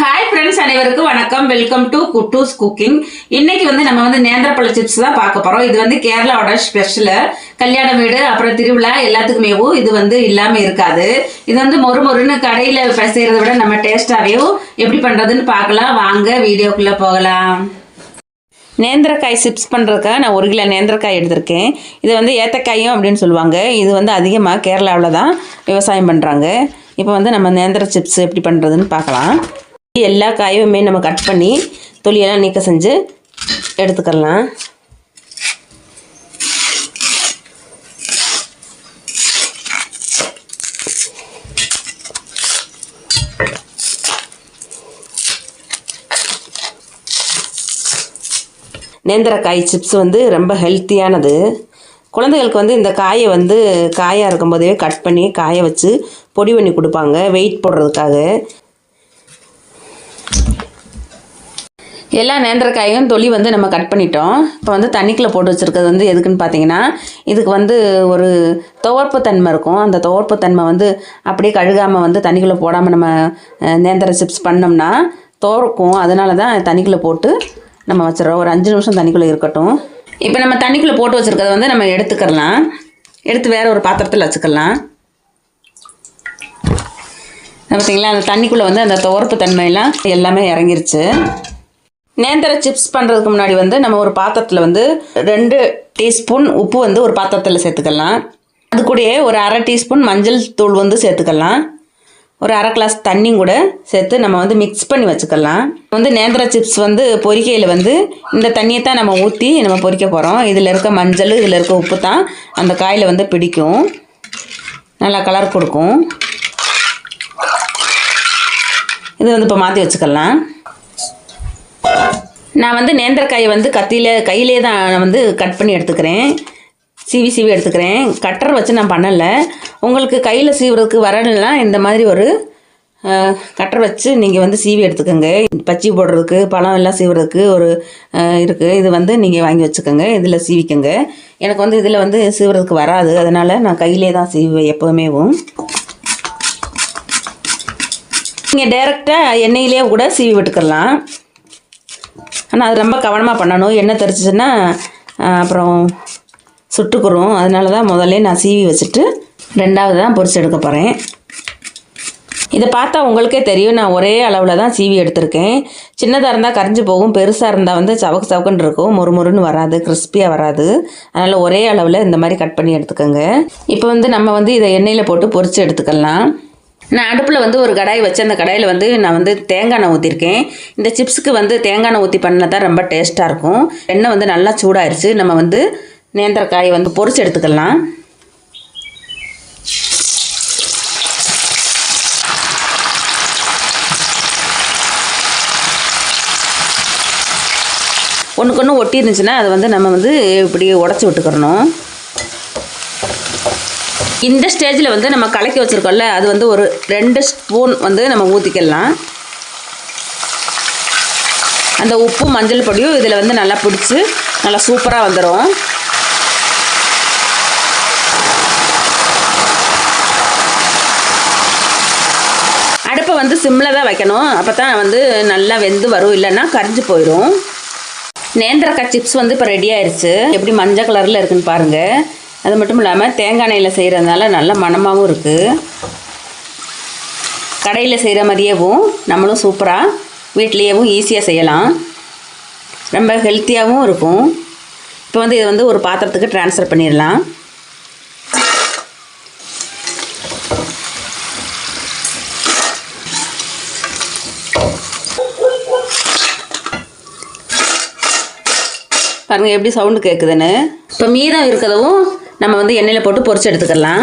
Hi friends அனைவருக்கும் வணக்கம். Welcome to குட்டூஸ் cooking இன்னைக்கு வந்து நம்ம வந்து நேந்திரப்பழ சிப்ஸ் தான் பார்க்க போறோம். இது வந்து கேரளாவோட ஸ்பெஷல் கல்யாண வீடு அப்புறம் திருவிழா எல்லாத்துக்குமேவும் இது வந்து இல்லாம இருக்காது. இது வந்து மொறு மொறுன்னு கடையில செய்யறதை விட நம்ம டேஸ்டாவேவும் எப்படி பண்றதுன்னு பார்க்கலாம். வாங்க வீடியோக்குள்ள போகலாம். நேந்திரக்காய் சிப்ஸ் பண்ணுறதுக்காக நான் ஒரு கிலோ நேந்திரக்காய் எடுத்திருக்கேன். இது வந்து ஏத்தக்காயும் அப்படின்னு சொல்லுவாங்க. இது வந்து அதிகமாக கேரளாவில் தான் விவசாயம் பண்ணுறாங்க இப்போ வந்து நம்ம நேந்திர சிப்ஸ் எப்படி பண்ணுறதுன்னு பார்க்கலாம். எல்லா காயுமே நம்ம கட் பண்ணி தொலியெல்லாம் நீக்க செஞ்சு எடுத்துக்கலாம் நேந்திரக்காய் சிப்ஸ் வந்து ரொம்ப ஹெல்த்தியானது குழந்தைகளுக்கு வந்து இந்த காயை வந்து காயாக இருக்கும்போதே கட் பண்ணி காய வச்சு பொடி பண்ணி கொடுப்பாங்க. வெயிட் போடுறதுக்காக. எல்லா நேந்திரக்காயும் தொலி வந்து நம்ம கட் பண்ணிட்டோம். இப்போ வந்து தண்ணிக்குள்ளே போட்டு வச்சுருக்கிறது வந்து எதுக்குன்னு பார்த்தீங்கன்னா இதுக்கு வந்து ஒரு துவர்ப்பு தன்மை இருக்கும். அந்த துவர்ப்பு தன்மை வந்து அப்படியே கழுகாமல் வந்து தண்ணிக்குள்ளே போடாமல் நம்ம நேந்திர சிப்ஸ் பண்ணோம்னா துவர்க்கும். அதனால தான் தண்ணிக்குள்ளே போட்டு நம்ம வச்சிடறோம். ஒரு அஞ்சு நிமிஷம் தண்ணிக்குள்ளே இருக்கட்டும். இப்போ நம்ம தண்ணிக்குள்ளே போட்டு வச்சுருக்கிறத வந்து நம்ம எடுத்துக்கலாம் எடுத்து வேறு ஒரு பாத்திரத்தில் வச்சுக்கலாம் பார்த்தீங்களா அந்த தண்ணிக்குள்ளே வந்து அந்த துவர்ப்பு தன்மையெல்லாம் எல்லாமே இறங்கிருச்சு. நேந்திர சிப்ஸ் பண்ணுறதுக்கு முன்னாடி வந்து நம்ம ஒரு பாத்திரத்தில் வந்து ரெண்டு டீஸ்பூன் உப்பு வந்து ஒரு பாத்திரத்தில் சேர்த்துக்கலாம். அது கூடயே ஒரு அரை டீஸ்பூன் மஞ்சள் தூள் வந்து சேர்த்துக்கலாம். ஒரு அரை கிளாஸ் தண்ணியும் கூட சேர்த்து நம்ம வந்து மிக்ஸ் பண்ணி வச்சுக்கலாம். வந்து நேந்திர சிப்ஸ் வந்து பொரிக்கையில் வந்து இந்த தண்ணியை தான் நம்ம ஊற்றி நம்ம பொரிக்க போகிறோம் இதில் இருக்க மஞ்சள் இதில் இருக்க உப்பு தான் அந்த காயில் வந்து பிடிக்கும். நல்லா கலர் கொடுக்கும். இது வந்து இப்போ மாற்றி வச்சுக்கலாம். நான் வந்து நேந்திரக்காயை வந்து கத்தியில் கையிலே தான் நான் வந்து கட் பண்ணி எடுத்துக்கிறேன். சீவி சீவி எடுத்துக்கிறேன். கட்டர் வச்சு நான் பண்ணலை. உங்களுக்கு கையில் சீவுறதுக்கு வரலைன்னா இந்த மாதிரி ஒரு கட்டர் வச்சு நீங்கள் வந்து சீவி எடுத்துக்கோங்க. பச்சி போடுறதுக்கு பழம் எல்லாம் சீவுறதுக்கு ஒரு இருக்குது இது வந்து நீங்கள் வாங்கி வச்சுக்கோங்க. இதில் சீவிக்கோங்க. எனக்கு வந்து இதில் வந்து சீவுறதுக்கு வராது. அதனால் நான் கையிலே தான் சீவுவேன் எப்போவுமேவும். நீங்கள் டைரெக்டாக எண்ணெயிலே கூட சீவி விட்டுக்கலாம் ஆனால் அது ரொம்ப கவனமாக பண்ணணும். எண்ணெய் தெரிச்சிச்சுன்னா அப்புறம் சுட்டுக்குறோம் அதனால தான் முதல்ல நான் சீவி வச்சுட்டு ரெண்டாவது தான் பொரிச்சு எடுக்க போகிறேன் இதை பார்த்தா உங்களுக்கே தெரியும். நான் ஒரே அளவில் தான் சீவி எடுத்திருக்கேன். சின்னதாக இருந்தால் கரைஞ்சி போகும். பெருசாக இருந்தால் வந்து சவக்கு சவக்குன்னு இருக்கும். மொறு மொறுன்னு வராது. கிறிஸ்பியாக வராது. அதனால் ஒரே அளவில் இந்த மாதிரி கட் பண்ணி எடுத்துக்கோங்க. இப்போ வந்து நம்ம வந்து இதை எண்ணெயில் போட்டு பொரித்து எடுத்துக்கலாம். நான் அடுப்பில் வந்து ஒரு கடாய் வச்சு அந்த கடாயில் வந்து நான் வந்து தேங்காய் எண்ணெய் ஊற்றிருக்கேன் இந்த சிப்ஸுக்கு வந்து தேங்காய் எண்ணெய் ஊற்றி பண்ணால் தான் ரொம்ப டேஸ்ட்டாக இருக்கும். எண்ணெய் வந்து நல்லா சூடாயிருச்சு. நம்ம வந்து நேந்திரக்காயை வந்து பொறிச்சு எடுத்துக்கலாம். ஒன்றுக்கு ஒன்று ஒட்டி இருந்துச்சுன்னா அதை வந்து நம்ம வந்து இப்படி உடச்சி விட்டுக்கிறணும். இந்த ஸ்டேஜில் வந்து நம்ம கலக்கி வச்சுருக்கோம்ல அது வந்து ஒரு ரெண்டு ஸ்பூன் வந்து நம்ம ஊற்றிக்கலாம் அந்த உப்பு மஞ்சள் பொடியும் இதில் வந்து நல்லா பிடிச்சி நல்லா சூப்பராக வந்துடும் அடுப்பை வந்து சிம்மில் தான் வைக்கணும். அப்போ தான் வந்து நல்லா வெந்து வரும். இல்லைன்னா கரைஞ்சி போயிடும் நேந்திரக்காய் சிப்ஸ் வந்து இப்போ ரெடி ஆயிடுச்சு எப்படி மஞ்சள் கலரில் இருக்குன்னு பாருங்கள் அது மட்டும் இல்லாமல் தேங்காய் எண்ணெயில் செய்கிறதுனால நல்ல மணமாகவும் இருக்குது கடையில் செய்கிற மாதிரியேவும் நம்மளும் சூப்பராக வீட்லேயேவும் ஈஸியாக செய்யலாம். ரொம்ப ஹெல்த்தியாகவும் இருக்கும். இப்போ வந்து இதை வந்து ஒரு பாத்திரத்துக்கு ட்ரான்ஸ்ஃபர் பண்ணிடலாம் பாருங்கள் எப்படி சவுண்டு கேட்குதுன்னு இப்போ மீதம் இருக்கிறதும் நம்ம வந்து எண்ணெயில் போட்டு பொரிச்சு எடுத்துக்கலாம்.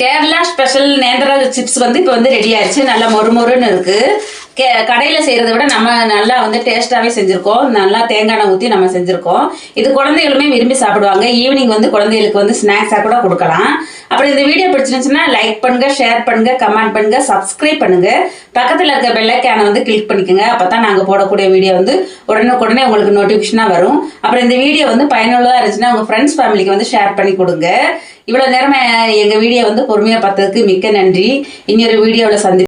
கேரளா ஸ்பெஷல் நேந்திர சிப்ஸ் வந்து இப்போ வந்து ரெடி ஆயிடுச்சு நல்லா மொறு மொறுன்னு இருக்குது கே கடையில் செய்கிறத விட நம்ம நல்லா வந்து டேஸ்ட்டாகவே செஞ்சுருக்கோம். நல்லா தேங்காய் எண்ணெய் ஊற்றி நம்ம செஞ்சுருக்கோம். இது குழந்தைகளுமே விரும்பி சாப்பிடுவாங்க. ஈவினிங் வந்து குழந்தைகளுக்கு வந்து ஸ்நாக்ஸாக கூட கொடுக்கலாம். அப்புறம் இந்த வீடியோ பிடிச்சிருந்துச்சுன்னா லைக் பண்ணுங்கள் ஷேர் பண்ணுங்கள் கமெண்ட் பண்ணுங்க சப்ஸ்கிரைப் பண்ணுங்க. பக்கத்தில் இருக்க பெல்லைக்கான வந்து கிளிக் பண்ணிக்கோங்க. அப்போ தான் நாங்கள் போடக்கூடிய வீடியோ வந்து உடனுக்குடனே உங்களுக்கு நோட்டிஃபிகேஷனாக வரும். அப்புறம் இந்த வீடியோ வந்து பயனுள்ளதாக இருந்துச்சுன்னா உங்கள் ஃப்ரெண்ட்ஸ் ஃபேமிலிக்கு வந்து ஷேர் பண்ணி கொடுங்க. இவ்வளோ நேரமே எங்கள் வீடியோ வந்து பொறுமையாக பார்த்ததுக்கு மிக்க நன்றி. இன்னொரு வீடியோவில் சந்தி